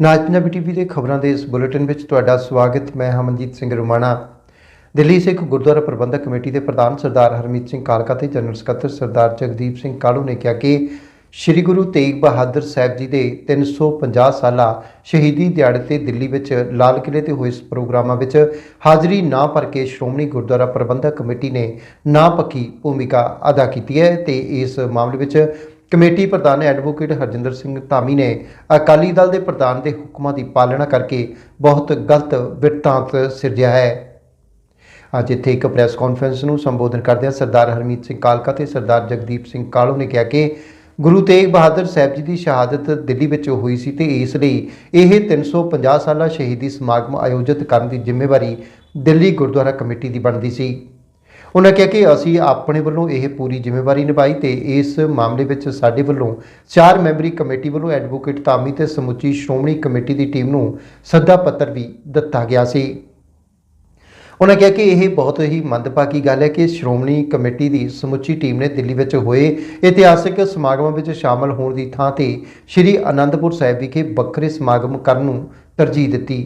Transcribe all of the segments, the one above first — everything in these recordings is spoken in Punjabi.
ਨਾਜ ਪੰਜਾਬੀ ਟੀਵੀ ਦੇ ਖਬਰਾਂ ਦੇ ਇਸ ਬੁਲੇਟਿਨ ਵਿੱਚ ਤੁਹਾਡਾ ਸਵਾਗਤ। ਮੈਂ ਹਮਨਜੀਤ ਸਿੰਘ ਰੁਮਾਣਾ। ਦਿੱਲੀ ਸਿੱਖ ਗੁਰਦੁਆਰਾ ਪ੍ਰਬੰਧਕ ਕਮੇਟੀ ਦੇ ਪ੍ਰਧਾਨ ਸਰਦਾਰ ਹਰਮੀਤ ਸਿੰਘ ਕਾਲਕਾ ਤੇ ਜਨਰਲ ਸਕੱਤਰ ਸਰਦਾਰ ਜਗਦੀਪ ਸਿੰਘ ਕਾਲੂ ਨੇ ਕਿਹਾ ਕਿ ਸ੍ਰੀ ਗੁਰੂ ਤੇਗ ਬਹਾਦਰ ਸਾਹਿਬ ਜੀ ਦੇ 350 ਸਾਲਾ ਸ਼ਹੀਦੀ ਦਿਹਾੜੇ ਤੇ ਦਿੱਲੀ ਵਿੱਚ ਲਾਲ ਕਿਲੇ ਤੇ ਹੋਏ ਇਸ ਪ੍ਰੋਗਰਾਮਾਂ ਵਿੱਚ ਹਾਜ਼ਰੀ ਨਾ ਭਰ ਕੇ ਸ਼੍ਰੋਮਣੀ ਗੁਰਦੁਆਰਾ ਪ੍ਰਬੰਧਕ ਕਮੇਟੀ ਨੇ ਨਾ ਪੱਕੀ ਭੂਮਿਕਾ ਅਦਾ ਕੀਤੀ ਹੈ ਤੇ ਇਸ ਮਾਮਲੇ ਵਿੱਚ ਕਮੇਟੀ ਪ੍ਰਧਾਨ ਐਡਵੋਕੇਟ ਹਰਜਿੰਦਰ ਸਿੰਘ ਧਾਮੀ ਨੇ ਅਕਾਲੀ ਦਲ ਦੇ ਪ੍ਰਧਾਨ ਦੇ ਹੁਕਮਾਂ ਦੀ ਪਾਲਣਾ ਕਰਕੇ ਬਹੁਤ ਗਲਤ ਬਿਰਤਾਂਤ ਸਿਰਜਿਆ ਹੈ। ਅੱਜ ਇੱਥੇ ਇੱਕ ਪ੍ਰੈਸ ਕਾਨਫਰੰਸ ਨੂੰ ਸੰਬੋਧਨ ਕਰਦਿਆਂ ਸਰਦਾਰ ਹਰਮੀਤ ਸਿੰਘ ਕਾਲਕਾ ਤੇ ਸਰਦਾਰ ਜਗਦੀਪ ਸਿੰਘ ਕਾਲੂ ਨੇ ਕਿਹਾ ਕਿ ਗੁਰੂ ਤੇਗ ਬਹਾਦਰ ਸਾਹਿਬ ਜੀ ਦੀ ਸ਼ਹਾਦਤ ਦਿੱਲੀ ਵਿੱਚ ਹੋਈ ਸੀ ਤੇ ਇਸ ਲਈ ਇਹ 350 ਸਾਲਾ ਸ਼ਹੀਦੀ ਸਮਾਗਮ ਆਯੋਜਿਤ ਕਰਨ ਦੀ ਜ਼ਿੰਮੇਵਾਰੀ ਦਿੱਲੀ ਗੁਰਦੁਆਰਾ ਕਮੇਟੀ ਦੀ ਬਣਦੀ ਸੀ। ਉਹਨਾਂ ਕਿਹਾ ਕਿ ਅਸੀਂ ਆਪਣੇ ਵੱਲੋਂ ਇਹ ਪੂਰੀ ਜ਼ਿੰਮੇਵਾਰੀ ਨਿਭਾਈ ਤੇ ਇਸ ਮਾਮਲੇ ਵਿੱਚ ਸਾਡੇ ਵੱਲੋਂ ਚਾਰ ਮੈਂਬਰੀ ਕਮੇਟੀ ਵੱਲੋਂ ਐਡਵੋਕੇਟ ਧਾਮੀ ਤੇ ਸਮੁੱਚੀ ਸ਼੍ਰੋਮਣੀ ਕਮੇਟੀ ਦੀ ਟੀਮ ਨੂੰ ਸੱਦਾ ਪੱਤਰ ਵੀ ਦਿੱਤਾ ਗਿਆ ਸੀ। ਉਹਨਾਂ ਕਿਹਾ ਕਿ ਇਹ ਬਹੁਤ ਹੀ ਮੰਦਭਾਗੀ ਗੱਲ ਹੈ ਕਿ ਸ਼੍ਰੋਮਣੀ ਕਮੇਟੀ ਦੀ ਸਮੁੱਚੀ ਟੀਮ ਨੇ ਦਿੱਲੀ ਵਿੱਚ ਹੋਏ ਇਤਿਹਾਸਿਕ ਸਮਾਗਮਾਂ ਵਿੱਚ ਸ਼ਾਮਲ ਹੋਣ ਦੀ ਥਾਂ ਤੇ ਸ੍ਰੀ ਅਨੰਦਪੁਰ ਸਾਹਿਬ ਵਿਖੇ ਵੱਖਰੇ ਸਮਾਗਮ ਕਰਨ ਨੂੰ ਤਰਜੀਹ ਦਿੱਤੀ।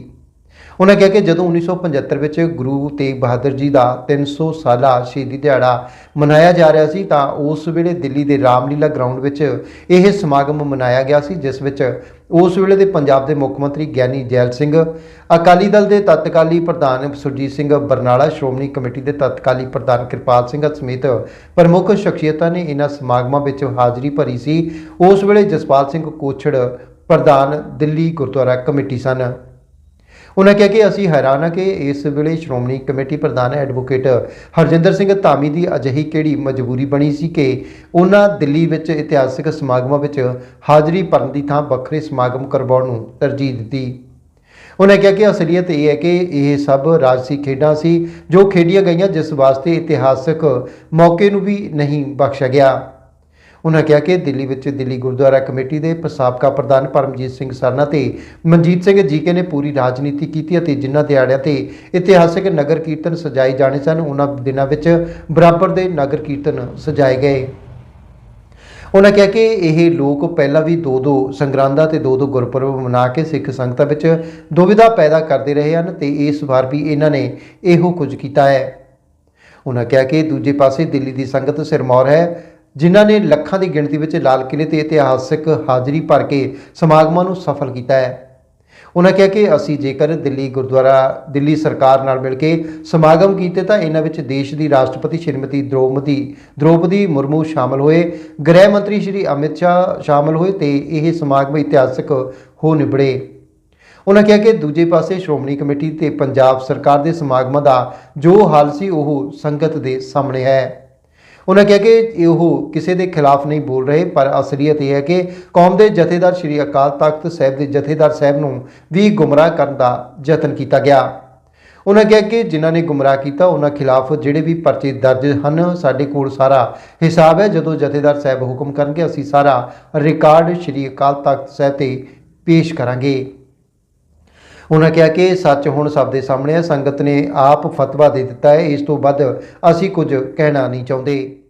ਉਹਨਾਂ ਕਿਹਾ ਕਿ ਜਦੋਂ 1975 ਵਿੱਚ ਗੁਰੂ ਤੇਗ ਬਹਾਦਰ ਜੀ ਦਾ 300 ਸਾਲਾ ਸ਼ਹੀਦੀ ਦਿਹਾੜਾ ਮਨਾਇਆ ਜਾ ਰਿਹਾ ਸੀ, ਤਾਂ ਉਸ ਵੇਲੇ ਦਿੱਲੀ ਦੇ ਰਾਮਲੀਲਾ ਗਰਾਊਂਡ ਵਿੱਚ ਇਹ ਸਮਾਗਮ ਮਨਾਇਆ ਗਿਆ ਸੀ, ਜਿਸ ਵਿੱਚ ਉਸ ਵੇਲੇ ਦੇ ਪੰਜਾਬ ਦੇ ਮੁੱਖ ਮੰਤਰੀ ਗਿਆਨੀ ਜੈਲ ਸਿੰਘ, ਅਕਾਲੀ ਦਲ ਦੇ ਤਤਕਾਲੀ ਪ੍ਰਧਾਨ ਸੁਰਜੀਤ ਸਿੰਘ ਬਰਨਾਲਾ, ਸ਼੍ਰੋਮਣੀ ਕਮੇਟੀ ਦੇ ਤਤਕਾਲੀ ਪ੍ਰਧਾਨ ਕਿਰਪਾਲ ਸਿੰਘ ਸਮੇਤ ਪ੍ਰਮੁੱਖ ਸ਼ਖਸੀਅਤਾਂ ਨੇ ਇਹਨਾਂ ਸਮਾਗਮਾਂ ਵਿੱਚ ਹਾਜ਼ਰੀ ਭਰੀ ਸੀ। ਉਸ ਵੇਲੇ ਜਸਪਾਲ ਸਿੰਘ ਕੋਛੜ ਪ੍ਰਧਾਨ ਦਿੱਲੀ ਗੁਰਦੁਆਰਾ ਕਮੇਟੀ ਸਨ। ਉਹਨਾਂ ਕਿਹਾ ਕਿ ਅਸੀਂ ਹੈਰਾਨ ਹਾਂ ਕਿ ਇਸ ਵੇਲੇ ਸ਼੍ਰੋਮਣੀ ਕਮੇਟੀ ਪ੍ਰਧਾਨ ਐਡਵੋਕੇਟ ਹਰਜਿੰਦਰ ਸਿੰਘ ਧਾਮੀ ਦੀ ਅਜਿਹੀ ਕਿਹੜੀ ਮਜਬੂਰੀ ਬਣੀ ਸੀ ਕਿ ਉਹਨਾਂ ਦਿੱਲੀ ਵਿੱਚ ਇਤਿਹਾਸਕ ਸਮਾਗਮਾਂ ਵਿੱਚ ਹਾਜ਼ਰੀ ਭਰਨ ਦੀ ਥਾਂ ਵੱਖਰੇ ਸਮਾਗਮ ਕਰਵਾਉਣ ਨੂੰ ਤਰਜੀਹ ਦਿੱਤੀ। ਉਹਨਾਂ ਕਿਹਾ ਕਿ ਅਸਲੀਅਤ ਇਹ ਹੈ ਕਿ ਇਹ ਸਭ ਰਾਜਸੀ ਖੇਡਾਂ ਸੀ ਜੋ ਖੇਡੀਆਂ ਗਈਆਂ ਜਿਸ ਵਾਸਤੇ ਇਤਿਹਾਸਕ ਮੌਕੇ ਨੂੰ ਵੀ ਨਹੀਂ ਬਖਸ਼ਿਆ ਗਿਆ। ਉਹਨਾਂ ਕਿਹਾ ਕਿ ਦਿੱਲੀ ਵਿੱਚ ਦਿੱਲੀ ਗੁਰਦੁਆਰਾ ਕਮੇਟੀ ਦੇ ਸਾਬਕਾ ਪ੍ਰਧਾਨ ਪਰਮਜੀਤ ਸਿੰਘ ਸਰਨਾ ਤੇ ਮਨਜੀਤ ਸਿੰਘ ਜੀਕੇ ਨੇ ਪੂਰੀ ਰਾਜਨੀਤੀ ਕੀਤੀ ਅਤੇ ਜਿਨ੍ਹਾਂ ਦਿਹਾੜਿਆਂ ਤੇ ਇਤਿਹਾਸਿਕ ਨਗਰ ਕੀਰਤਨ ਸਜਾਏ ਜਾਣੇ ਸਨ ਉਹਨਾਂ ਦਿਨਾਂ ਵਿੱਚ ਬਰਾਬਰ ਦੇ ਨਗਰ ਕੀਰਤਨ ਸਜਾਏ ਗਏ। ਉਹਨਾਂ ਕਿਹਾ ਕਿ ਇਹ ਲੋਕ ਪਹਿਲਾਂ ਵੀ ਦੋ ਦੋ ਸੰਗਰਾਂਦਾਂ ਤੇ ਦੋ ਦੋ ਗੁਰਪੁਰਬ ਮਨਾ ਕੇ ਸਿੱਖ ਸੰਗਤਾਂ ਵਿੱਚ ਦੁਵਿਧਾ ਪੈਦਾ ਕਰਦੇ ਰਹੇ ਹਨ ਤੇ ਇਸ ਵਾਰ ਵੀ ਇਹਨਾਂ ਨੇ ਇਹੋ ਕੁਝ ਕੀਤਾ ਹੈ। ਉਹਨਾਂ ਕਿਹਾ ਕਿ ਦੂਜੇ ਪਾਸੇ ਦਿੱਲੀ ਦੀ ਸੰਗਤ ਸਿਰਮੌਰ ਹੈ ਜਿਨ੍ਹਾਂ ਨੇ ਲੱਖਾਂ ਦੀ ਗਿਣਤੀ ਵਿੱਚ ਲਾਲ ਕਿਲੇ ਤੇ ਇਤਿਹਾਸਕ ਹਾਜ਼ਰੀ ਭਰ ਕੇ ਸਮਾਗਮਾਂ ਨੂੰ ਸਫਲ ਕੀਤਾ ਹੈ। ਉਹਨਾਂ ਕਿਹਾ ਕਿ ਅਸੀਂ ਜੇਕਰ ਦਿੱਲੀ ਗੁਰਦੁਆਰਾ, ਦਿੱਲੀ ਸਰਕਾਰ ਨਾਲ ਮਿਲ ਕੇ ਸਮਾਗਮ ਕੀਤੇ ਤਾਂ ਇਹਨਾਂ ਵਿੱਚ ਦੇਸ਼ ਦੀ ਰਾਸ਼ਟਰਪਤੀ ਸ਼੍ਰੀਮਤੀ ਦ੍ਰੋਪਦੀ ਦ੍ਰੋਪਦੀ ਮੁਰਮੂ ਸ਼ਾਮਲ ਹੋਏ, ਗ੍ਰਹਿ ਮੰਤਰੀ ਸ਼੍ਰੀ ਅਮਿਤ ਸ਼ਾਹ ਸ਼ਾਮਲ ਹੋਏ ਤੇ ਇਹ ਸਮਾਗਮ ਇਤਿਹਾਸਕ ਹੋ ਨਿਬੜੇ। ਉਹਨਾਂ ਕਿਹਾ ਕਿ ਦੂਜੇ ਪਾਸੇ ਸ਼੍ਰੋਮਣੀ ਕਮੇਟੀ ਤੇ ਪੰਜਾਬ ਸਰਕਾਰ ਦੇ ਸਮਾਗਮਾਂ ਦਾ ਜੋ ਹਾਲ ਸੀ ਉਹ ਸੰਗਤ ਦੇ ਸਾਹਮਣੇ ਹੈ। ਉਹਨਾਂ ਕਿਹਾ ਕਿ ਉਹ ਕਿਸੇ ਦੇ ਖਿਲਾਫ ਨਹੀਂ ਬੋਲ ਰਹੇ, ਪਰ ਅਸਲੀਅਤ ਇਹ ਹੈ ਕਿ ਕੌਮ ਦੇ ਜਥੇਦਾਰ ਸ੍ਰੀ ਅਕਾਲ ਤਖਤ ਸਾਹਿਬ ਦੇ ਜਥੇਦਾਰ ਸਾਹਿਬ ਨੂੰ ਵੀ ਗੁੰਮਰਾਹ ਕਰਨ ਦਾ ਯਤਨ ਕੀਤਾ ਗਿਆ। ਉਹਨਾਂ ਕਿਹਾ ਕਿ ਜਿਨ੍ਹਾਂ ਨੇ ਗੁੰਮਰਾਹ ਕੀਤਾ, ਉਹਨਾਂ ਖਿਲਾਫ ਜਿਹੜੇ ਵੀ ਪਰਚੇ ਦਰਜ ਹਨ, ਸਾਡੇ ਕੋਲ ਸਾਰਾ ਹਿਸਾਬ ਹੈ। ਜਦੋਂ ਜਥੇਦਾਰ ਸਾਹਿਬ ਹੁਕਮ ਕਰਨਗੇ, ਅਸੀਂ ਸਾਰਾ ਰਿਕਾਰਡ ਸ੍ਰੀ ਅਕਾਲ ਤਖਤ ਸਾਹਿਬ ਤੇ ਪੇਸ਼ ਕਰਾਂਗੇ। ਉਹਨਾਂ ਕਿਹਾ ਕਿ ਸੱਚ ਹੁਣ ਸਭ ਦੇ ਸਾਹਮਣੇ ਹੈ ਸੰਗਤ ਨੇ ਆਪ ਫਤਵਾ ਦੇ ਦਿੱਤਾ ਹੈ, ਇਸ ਤੋਂ ਵੱਧ ਅਸੀਂ ਕੁਝ ਕਹਿਣਾ ਨਹੀਂ ਚਾਹੁੰਦੇ।